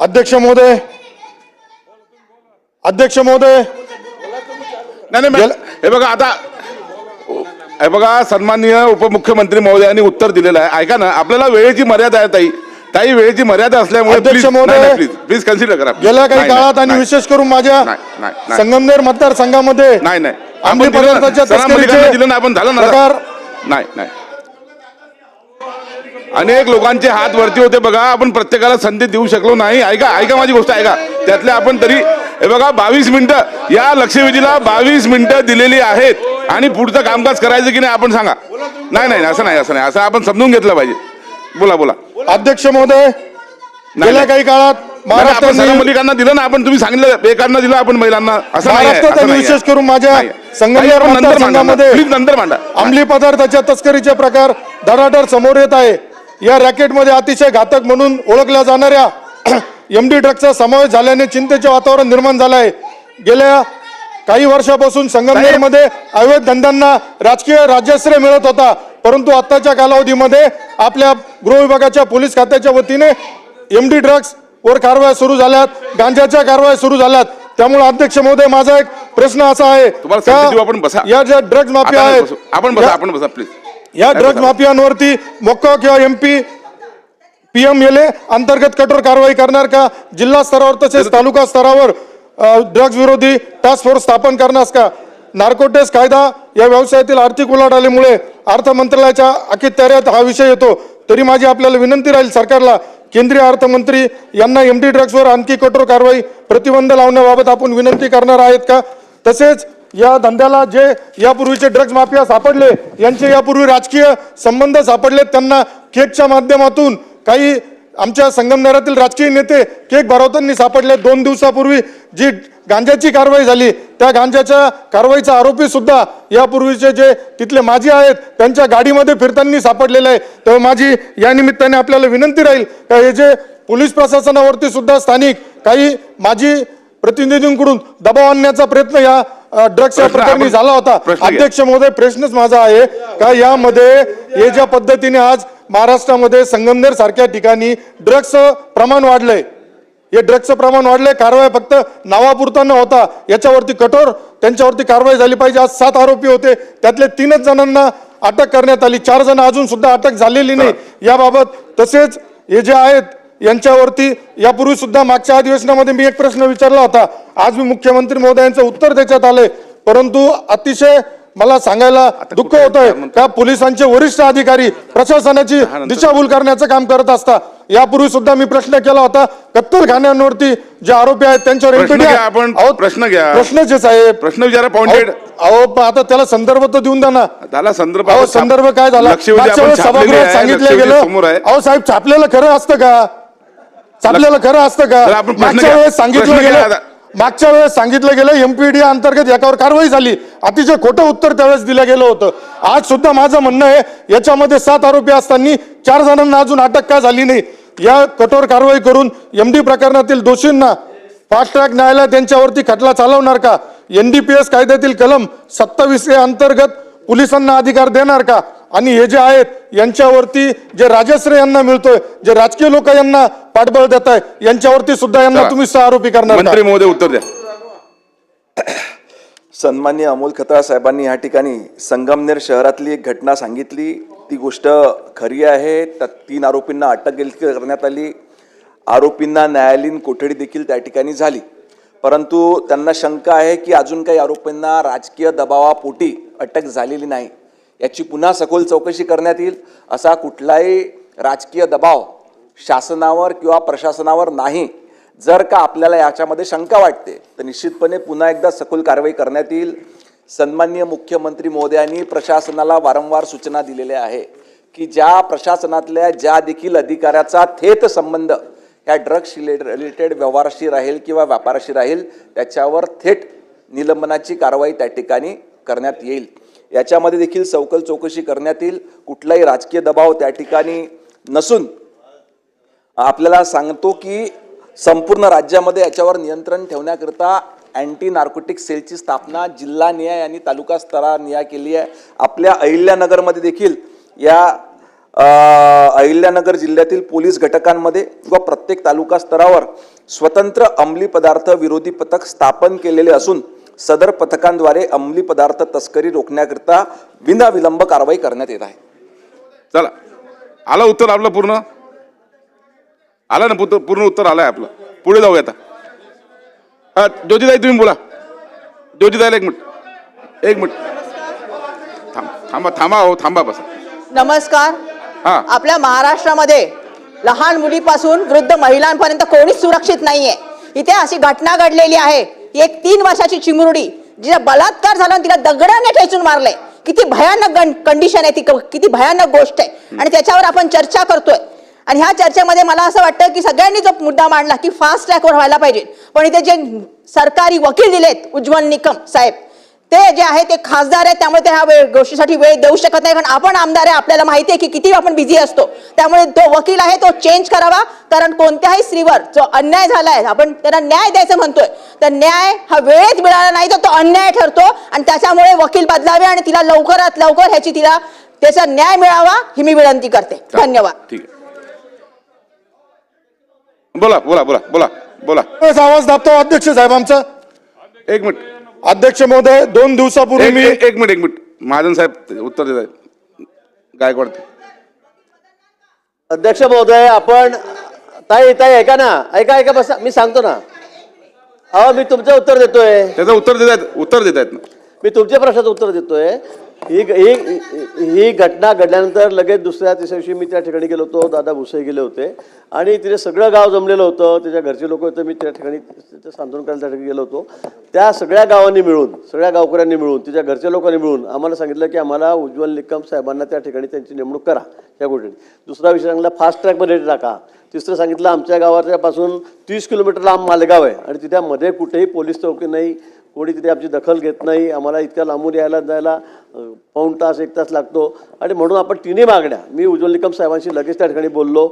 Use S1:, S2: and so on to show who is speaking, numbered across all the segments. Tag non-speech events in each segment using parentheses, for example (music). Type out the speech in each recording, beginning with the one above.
S1: अध्यक्ष महोदय. अध्यक्ष महोदय.
S2: नाही नाही हे बघा आता हे बघा सन्माननीय उपमुख्यमंत्री महोदयांनी उत्तर दिलेलं आहे. ऐका ना आपल्याला वेळेची मर्यादा आहे ताई. ताई वेळेची मर्यादा असल्यामुळे
S1: अध्यक्ष महोदय,
S2: प्लीज प्लीज कन्सिडर करा.
S1: गेल्या काही काळात आणि विशेष करून माझ्या. संगमनेर मतदारसंघामध्ये
S2: नाही नाही. आपण झालं ना. नाही. अनेक लोकांचे हात वरती होते बघा. आपण प्रत्येकाला संधी देऊ शकलो नाही. ऐका ऐका माझी गोष्ट ऐका. त्यातले आपण तरी हे बघा बावीस मिनिटं. या लक्षवेधीला बावीस मिनिटं दिलेली आहेत. आणि पुढचं कामकाज करायचं की नाही आपण सांगा. नाही नाही असं नाही असं नाही. असं आपण समजून घेतलं पाहिजे. बोला बोला.
S1: अध्यक्ष महोदय गेल्या. काही काळात
S2: नाही, आपण सना
S1: महाराष्ट्र
S2: मलिकांना दिलं ना आपण तुम्ही सांगितलं एकांना दिलं आपण महिलांना. असं.
S1: विशेष करून माझ्या
S2: प्लीज नंतर मांडा.
S1: अंमली पदार्थाच्या तस्करीचे प्रकार धडाधड समोर येत आहे. या रॅकेटमध्ये अतिशय घातक म्हणून ओळखल्या जाणाऱ्या (clears throat) एमडी ड्रग्सचा समावेश झाल्याने चिंतेचे वातावरण निर्माण झालं आहे गेल्या काही वर्षापासून संगमनेरमध्ये अवैध धंद्यांना राजकीय राज्याश्रय मिळत होता परंतु आताच्या कालावधीमध्ये आपल्या गृह विभागाच्या पोलीस खात्याच्या वतीने एमडी ड्रग्स वर कारवाया सुरू झाल्यात गांजाच्या कारवाया सुरू झाल्यात त्यामुळे अध्यक्ष महोदय माझा एक प्रश्न असा आहे. या ज्या ड्रग्ज माफिया आहेत.
S2: आपण बसा आपण बसा प्लीज
S1: या ड्रग्ज माफियांवरती मोक्का किंवा एमपी पीएमएलए अंतर्गत कठोर कारवाई करणार का? जिल्हा स्तरावर तसेच तालुका स्तरावर ड्रग्ज विरोधी टास्क फोर्स स्थापन करण्यास का? नार्कोटेस कायदा या व्यवसायातील आर्थिक उलाढालीमुळे अर्थ मंत्रालयाच्या अखत्याऱ्यात हा विषय येतो. तरी माझी आपल्याला विनंती राहील सरकारला केंद्रीय अर्थमंत्री यांना एमडी ड्रग्जवर आणखी कठोर कारवाई प्रतिबंध लावण्याबाबत आपण विनंती करणार आहेत का? तसेच या धंद्याला जे यापूर्वीचे ड्रग्ज माफिया सापडले यांचे यापूर्वी राजकीय संबंध सापडले त्यांना केकच्या माध्यमातून काही आमच्या संगमनेरातील राजकीय नेते केक भरवतांनी सापडले. दोन दिवसापूर्वी जी गांजाची कारवाई झाली त्या गांजाच्या कारवाईचा आरोपी सुद्धा यापूर्वीचे जे तिथले माजी आहेत त्यांच्या गाडीमध्ये फिरताना सापडलेले आहे. तर माझी या निमित्ताने आपल्याला विनंती राहील का हे जे पोलीस प्रशासनावरती सुद्धा स्थानिक काही माजी प्रतिनिधींकडून दबाव आणण्याचा प्रयत्न या ड्रग्सच्या प्रकरणी झाला होता. अध्यक्ष महोदय प्रश्नच माझा आहे का यामध्ये हे ज्या पद्धतीने आज महाराष्ट्रामध्ये संगमनेर सारख्या ठिकाणी ड्रग्सचं प्रमाण वाढलंय. हे ड्रग्सचं प्रमाण वाढलंय कारवाई फक्त नावापुरता न होता. याच्यावरती कठोर त्यांच्यावरती कारवाई झाली पाहिजे. आज सात आरोपी होते. त्यातले तीनच जणांना अटक करण्यात आली. चार जण अजून सुद्धा अटक झालेली नाही. याबाबत तसेच हे जे आहेत यांच्यावरती यापूर्वी सुद्धा मागच्या अधिवेशनामध्ये मी एक प्रश्न विचारला होता. आज मी मुख्यमंत्री महोदयांचं उत्तर त्याच्यात आलंय. परंतु अतिशय मला सांगायला दुःख होत आहे? का पोलिसांचे वरिष्ठ अधिकारी प्रशासनाची दिशाभूल करण्याचं काम करत असता. यापूर्वी सुद्धा मी प्रश्न केला होता. कत्तलखान्यांवरती जे आरोपी आहेत त्यांच्यावर
S2: आपण, प्रश्न घ्या.
S1: प्रश्नच आहे साहेब
S2: प्रश्न विचारा पॉइंटेड
S1: अहो आता त्याला संदर्भ तर देऊन द्या ना.
S2: झाला संदर्भ.
S1: संदर्भ काय झाला? सभागृहात सांगितलं गेलं. अहो साहेब छापलेलं खरं असतं का? छापलेलं खरं असतं का? मागच्या. वेळेस सांगितलं गेलं. मागच्या वेळेस सांगितलं गेलं एमपीडी अंतर्गत याच्यावर कारवाई झाली. अतिशय खोटं उत्तर त्यावेळेस दिलं गेलं होतं. आज सुद्धा माझं म्हणणं आहे याच्यामध्ये सात आरोपी असताना चार जणांना अजून अटक का झाली नाही? या कठोर कारवाई करून एमडी प्रकरणातील दोषींना फास्ट ट्रॅक न्यायालय त्यांच्यावरती खटला चालवणार का? एनडीपीएस कायद्यातील कलम सत्तावीस ए अंतर्गत पोलिसांना अधिकार देणार का? आणि हे जे आहेत यांच्यावरती जे राजश्रय यांना मिळतोय जे राजकीय लोक यांना पाठबळ देत आहे यांच्यावरती सुद्धा यांना. तुम्ही सह आरोपी करणार?
S2: मंत्री महोदय उत्तर द्या.
S3: सन्मान्य अमोल खताळ साहेबांनी या ठिकाणी संगमनेर शहरातली एक घटना सांगितली. ती गोष्ट खरी आहे. त्यात तीन आरोपींना अटक देखील करण्यात आली. आरोपींना न्यायालयीन कोठडी देखील त्या ठिकाणी झाली. परंतु त्यांना शंका आहे की अजून काही आरोपींना राजकीय दबावापोटी अटक झालेली नाही. याची पुन्हा सखोल चौकशी करण्यात येईल. असा कुठलाही राजकीय दबाव शासनावर किंवा प्रशासनावर नाही जर का आपल्याला याच्यामध्ये शंका वाटते तर निश्चितपणे पुन्हा एकदा सखोल कारवाई करण्यात येईल. सन्माननीय मुख्यमंत्री मोदयांनी प्रशासनाला वारंवार सूचना दिलेल्या आहे की ज्या प्रशासनातल्या ज्या देखील अधिकाऱ्याचा थेट संबंध ह्या ड्रग्स रिलेटेड व्यवहाराशी राहील किंवा व्यापाराशी राहील त्याच्यावर थेट निलंबनाची कारवाई त्या ठिकाणी करण्यात येईल. याच्यामध्ये देखील सवकल चौकशी करण्यात येईल. कुठलाही राजकीय दबाव त्या ठिकाणी नसून आपल्याला सांगतो की संपूर्ण राज्यामध्ये याच्यावर नियंत्रण ठेवण्याकरिता अँटी नार्कोटिक सेलची स्थापना जिल्हा न्याय आणि तालुका स्तरानिहाय केली आहे. आपल्या अहिल्यानगरमध्ये देखील या अहिल्यानगर जिल्ह्यातील पोलीस घटकांमध्ये व प्रत्येक तालुका स्तरावर स्वतंत्र अंमली पदार्थ विरोधी पथक स्थापन केलेले असून सदर पथकांद्वारे अंमली पदार्थ तस्करी रोखण्याकरिता विनाविलंब कारवाई करण्यात येत आहे.
S2: चला. आलं उत्तर आपलं पूर्ण? आलं ना पूर्ण पूर्ण उत्तर आलंय आपलं. पुढे जाऊया आता. ज्योतिताई तुम्ही बोला. ज्योतिताईला एक मिनिट. एक मिनिट. थांब थांबा थांबा हो थांबा बसा.
S4: नमस्कार.
S2: हा.
S4: आपल्या महाराष्ट्रामध्ये लहान मुलीपासून वृद्ध महिलांपर्यंत कोणीच सुरक्षित नाहीये. इथे अशी घटना घडलेली आहे. एक तीन वर्षाची चिमुरडी जिचा बलात्कार झाला आणि तिला दगडाने ठेचून मारलंय. किती भयानक कंडिशन आहे ती किती भयानक गोष्ट आहे. आणि त्याच्यावर आपण चर्चा करतोय. आणि ह्या चर्चेमध्ये मला असं वाटतं की सगळ्यांनी जो मुद्दा मांडला की फास्ट ट्रॅकवर व्हायला पाहिजे. पण इथे जे सरकारी वकील दिलेत उज्ज्वल निकम साहेब ते जे आहे ते खासदार आहेत त्यामुळे ते ह्या वेळ गोष्टीसाठी वेळ देऊ शकत नाही. कारण आपण आमदार आहे आपल्याला माहिती आहे की किती आपण बिझी असतो. त्यामुळे तो वकील आहे तो चेंज करावा. कारण कोणत्याही स्त्रीवर जो अन्याय झालाय आपण त्यांना न्याय द्यायचं म्हणतोय तर न्याय हा वेळेत मिळाला नाही तर तो अन्याय ठरतो. आणि त्याच्यामुळे वकील बदलावे आणि तिला लवकरात लवकर ह्याची तिला त्याचा न्याय मिळावा ही मी विनंती करते. धन्यवाद.
S2: ठीक आहे. बोला बोला बोला बोला बोला.
S1: आवाज दाबतो अध्यक्ष साहेब आमचा.
S2: एक मिनिट.
S1: अध्यक्ष महोदय दोन दिवसापूर्वी
S2: एक
S1: मी
S2: एक- एक मिनिट एक मिनिट. महाजन साहेब उत्तर देत आहेत. गायकवाड.
S5: अध्यक्ष महोदय आपण ताई ताई ऐका ना. ऐका ऐका बसा. मी सांगतो ना. अहो मी तुमचं उत्तर देतोय.
S2: त्याचं उत्तर देत आहेत उत्तर देत आहेत. ना
S5: मी तुमच्या प्रश्नाचं उत्तर देतोय. ही ही ही घटना घडल्यानंतर लगेच दुसऱ्या तिसऱ्या दिवशी मी त्या ठिकाणी गेलो होतो. दादा भुसे गेले होते. आणि तिथे सगळं गाव जमलेलं होतं. त्याच्या घरचे लोक होते. मी त्या ठिकाणी तिथे सांत्वन करायला त्या ठिकाणी गेलो होतो. त्या सगळ्या गावांनी मिळून सगळ्या गावकऱ्यांनी मिळून तिच्या घरच्या लोकांनी मिळून आम्हाला सांगितलं की आम्हाला उज्ज्वल निकम साहेबांना त्या ठिकाणी त्यांची नेमणूक करा या गोष्टी दुसरा विषय सांगितला फास्ट ट्रॅकमध्ये टाका. तिसरं सांगितलं आमच्या गावाच्यापासून तीस किलोमीटर लांब मालेगाव आहे. आणि तिथे मध्ये कुठेही पोलीस चौकी नाही. कोणी तिथे आमची दखल घेत नाही आम्हाला इतक्या लांबून यायला जायला पाऊण तास एक तास लागतो. आणि म्हणून आपण तिन्ही मागण्या मी उज्ज्वल निकम साहेबांशी लगेच त्या ठिकाणी बोललो.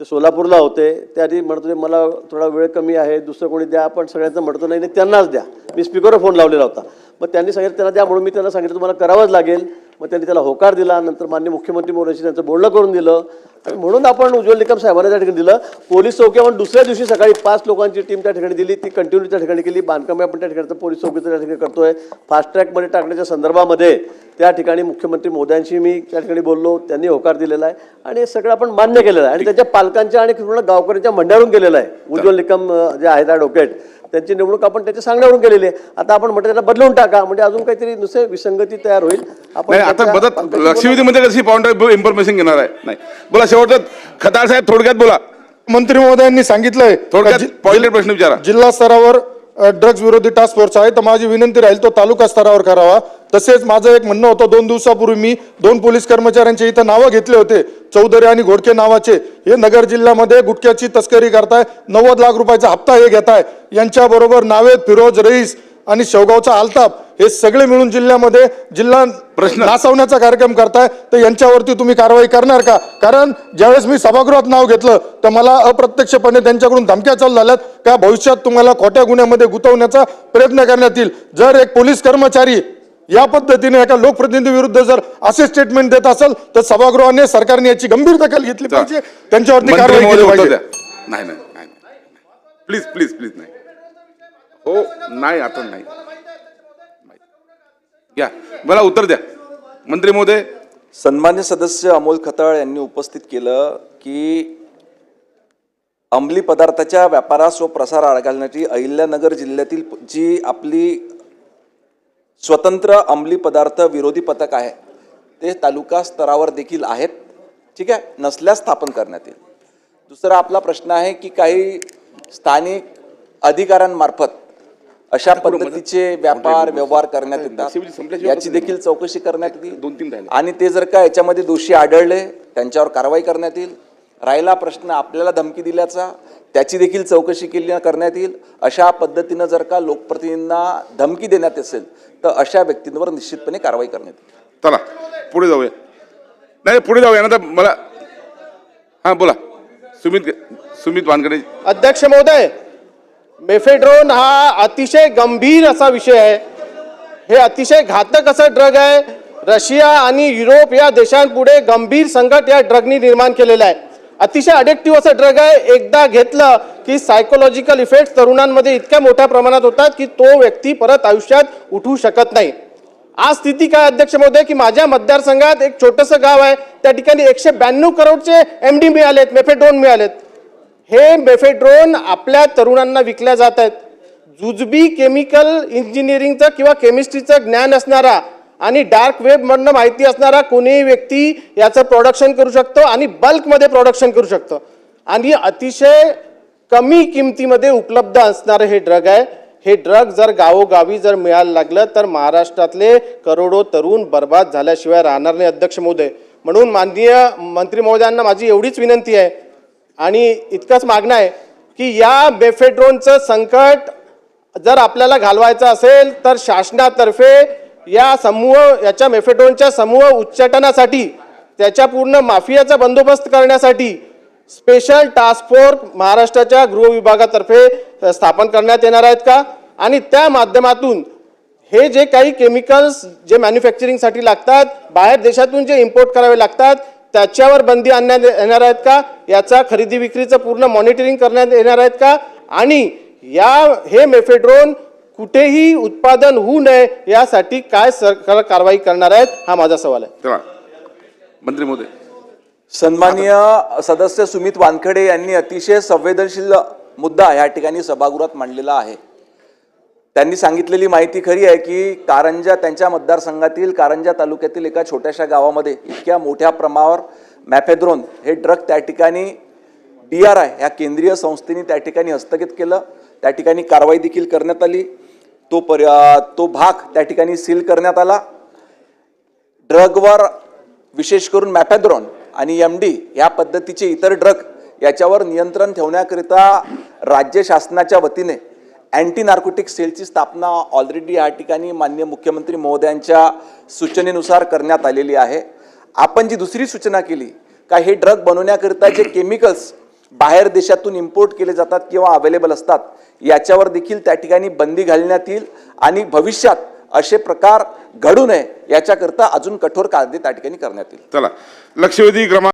S5: ते सोलापूरला होते त्या आधी म्हणत होते मला थोडा वेळ कमी आहे दुसरं कोणी द्या पण सगळ्यांचं म्हणतो नाही नाही, त्यांनाच द्या. मी स्पीकरवर फोन लावलेला होता. मग त्यांनी सांगितलं त्यांना द्या म्हणून मी त्यांना सांगितलं तुम्हाला करावंच लागेल. मग त्यांनी त्याला होकार दिला नंतर मान्य मुख्यमंत्री मोरेशी त्यांचं बोलणं करून दिलं. आणि म्हणून आपण उज्ज्वल निकम साहेबांना त्या ठिकाणी दिलं. पोलीस चौकी आपण दुसऱ्या दिवशी सकाळी पाच लोकांची टीम त्या ठिकाणी दिली. ती कंटिन्यू त्या ठिकाणी केली. बांधकाम आपण त्या ठिकाणी पोलीस चौकीचं त्या ठिकाणी करतोय. फास्ट ट्रॅकमध्ये टाकण्याच्या संदर्भामध्ये त्या ठिकाणी मुख्यमंत्री मोदयांशी मी त्या ठिकाणी बोललो. त्यांनी होकार दिलेला आहे. आणि हे सगळं आपण मान्य केलेलं आहे. आणि त्याच्या पालकांच्या आणि पूर्ण गावकऱ्यांच्या मंडळावरून केलेलं आहे. उज्ज्वल निकम जे आहेत ॲडव्होकेट त्यांची नेमणूक आपण त्याच्या सांगण्यावरून केलेली आहे. आता आपण म्हटलं त्याला बदलून टाका. म्हणजे अजून काहीतरी दुसरे विसंगती तयार होईल.
S2: नाही आता
S5: बोलू.
S2: लक्षवेधीमध्ये कशी ऑफ इन्फॉर्मेशन घेणार आहे? नाही. बोला शेवटचं खताळ साहेब थोडक्यात बोला.
S1: मंत्री महोदयांनी सांगितलंय
S2: थोडक्यात पॉइंटेड प्रश्न विचारा.
S1: जिल्हा स्तरावर ड्रग्ज विरोधी टास्क फोर्स आहे. तर माझी विनंती राहील तो तालुका स्तरावर करावा. तसेच माझं एक म्हणणं होतं दोन दिवसापूर्वी मी दोन पोलीस कर्मचाऱ्यांचे इथं नावं घेतले होते. चौधरी आणि घोडके नावाचे. हे नगर जिल्ह्यामध्ये गुटख्याची तस्करी करताय. नव्वद लाख रुपयाचा हप्ता हे घेताय. यांच्याबरोबर नावेद फिरोज रईस आणि शेवगावचा आलताप हे सगळे मिळून जिल्ह्यामध्ये जिल्हा
S2: प्रश्न.
S1: नासवण्याचा कार्यक्रम करताय. तर यांच्यावरती तुम्ही कारवाई करणार का? कारण ज्यावेळेस मी सभागृहात नाव घेतलं तर मला अप्रत्यक्षपणे त्यांच्याकडून धमक्या चालू झाल्यात का भविष्यात तुम्हाला खोट्या गुन्ह्यामध्ये गुंतवण्याचा प्रयत्न करण्यात येईल. जर एक पोलीस कर्मचारी या पद्धतीने एका लोकप्रतिनिधी विरुद्ध जर असे स्टेटमेंट देत असेल तर सभागृहाने सरकारने याची गंभीर दखल घेतली पाहिजे. त्यांच्यावरती कारवाई केली पाहिजे.
S2: नाही नाही प्लीज प्लीज प्लीज नाही. हो नाही आता नाही. घ्या मला उत्तर द्या. मंत्री महोदय.
S3: सन्मान्य सदस्य अमोल खताळ यांनी उपस्थित केलं की अंमली पदार्थाच्या व्यापारास व प्रसार आळ घालण्याची अहिल्यानगर जिल्ह्यातील जी आपली स्वतंत्र अंमली पदार्थ विरोधी पथक आहे ते तालुका स्तरावर देखील आहेत. ठीक आहे? नसल्यास स्थापन करण्यात येईल. दुसरा आपला प्रश्न आहे की काही स्थानिक अधिकाऱ्यांमार्फत अशा पद्धतीचे व्यापार व्यवहार करण्यात येतात. याची देखील चौकशी करण्यात येईल.
S2: दोन तीन राहिले.
S3: आणि ते जर का याच्यामध्ये दोषी आढळले त्यांच्यावर कारवाई करण्यात येईल. राहिला प्रश्न आपल्याला धमकी दिल्याचा त्याची देखील चौकशी केली करण्यात येईल. अशा पद्धतीनं जर का लोकप्रतिनिधींना धमकी देण्यात असेल तर अशा व्यक्तींवर निश्चितपणे कारवाई करण्यात येईल.
S2: चला पुढे जाऊया. नाही पुढे जाऊया. नंतर मला हां बोला. सुमित सुमित वानकडे
S6: अध्यक्ष महोदय मेफेड्रोन हा अतिशय गंभीर असा विषय आहे. हे अतिशय घातक असं ड्रग आहे. रशिया आणि युरोप या देशांपुढे गंभीर संकट या ड्रगनी निर्माण केलेलं आहे. अतिशय अडिक्टिव्ह असं ड्रग आहे. एकदा घेतलं की सायकोलॉजिकल इफेक्ट तरुणांमध्ये इतक्या मोठ्या प्रमाणात होतात की तो व्यक्ती परत आयुष्यात उठू शकत नाही. आज स्थिती काय अध्यक्ष महोदय? की माझ्या मतदारसंघात एक छोटंसं गाव आहे. त्या ठिकाणी एकशे ब्याण्णव करोडचे एम डी मिळालेत मेफेड्रोन मिळालेत. हे मेफेड्रोन आपल्या तरुणांना विकल्या जात आहेत. जुजबी केमिकल इंजिनिअरिंगचं किंवा केमिस्ट्रीचं ज्ञान असणारा आणि डार्क वेबमधनं माहिती असणारा कोणीही व्यक्ती याचं प्रोडक्शन करू शकतो आणि बल्कमध्ये प्रोडक्शन करू शकतो. आणि अतिशय कमी किमतीमध्ये उपलब्ध असणारं हे ड्रग आहे. हे ड्रग जर गावोगावी जर मिळायला लागलं तर महाराष्ट्रातले करोडो तरुण बर्बाद झाल्याशिवाय राहणार नाही अध्यक्ष महोदय. म्हणून माननीय मंत्री महोदयांना माझी एवढीच विनंती आहे. आणि इतकंच मागणं आहे की या बेफेड्रोनचं संकट जर आपल्याला घालवायचं असेल तर शासनातर्फे या समूह याच्या मेफेड्रोनच्या समूह उच्चाटनासाठी त्याच्या पूर्ण माफियाचा बंदोबस्त करण्यासाठी स्पेशल टास्क फोर्स महाराष्ट्राच्या गृह विभागातर्फे स्थापन करण्यात येणार आहेत का? आणि त्या माध्यमातून हे जे काही केमिकल्स जे मॅन्युफॅक्चरिंगसाठी लागतात बाहेर देशातून जे इम्पोर्ट करावे लागतात त्याच्यावर बंदी आणण्यात येणार आहेत का? याचा खरेदी विक्रीचं पूर्ण मॉनिटरिंग करण्यात येणार आहेत का? आणि या हे मेफेड्रोन कुठेही उत्पादन होऊ नये यासाठी काय सरकार कारवाई करणार आहेत? हा माझा सवाल आहे.
S2: मंत्री महोदय
S3: सन्माननीय सदस्य सुमित वानखडे यांनी अतिशय संवेदनशील मुद्दा या ठिकाणी सभागृहात मांडलेला आहे. त्यांनी सांगितलेली माहिती खरी आहे की कारंजा त्यांच्या मतदारसंघातील कारंजा तालुक्यातील एका छोट्याशा गावामध्ये इतक्या मोठ्या प्रमाणावर मॅफेद्रोन हे ड्रग त्या ठिकाणी डी आर आय ह्या केंद्रीय संस्थेने त्या ठिकाणी हस्तगत केलं. त्या ठिकाणी कारवाई देखील करण्यात आली. तो पर तो भाग त्या ठिकाणी सील करण्यात आला. ड्रगवर विशेष करून मॅपॅद्रॉन आणि एम डी या पद्धतीचे इतर ड्रग याच्यावर नियंत्रण ठेवण्याकरिता राज्य शासनाच्या वतीने अँटी नार्कोटिक सेलची स्थापना ऑलरेडी या ठिकाणी मान्य मुख्यमंत्री महोदयांच्या सूचनेनुसार करण्यात आलेली आहे. आपण जी दुसरी सूचना केली का हे ड्रग बनवण्याकरिता जे केमिकल्स बाहेर देशातून इम्पोर्ट केले जातात किंवा अवेलेबल असतात याच्यावर देखील त्या ठिकाणी बंदी घालण्यात येईल आणि भविष्यात असे प्रकार घडू नये याच्याकरता अजून कठोर कायदे त्या ठिकाणी करण्यात येईल.
S2: चला. लक्षवेधी क्रमांक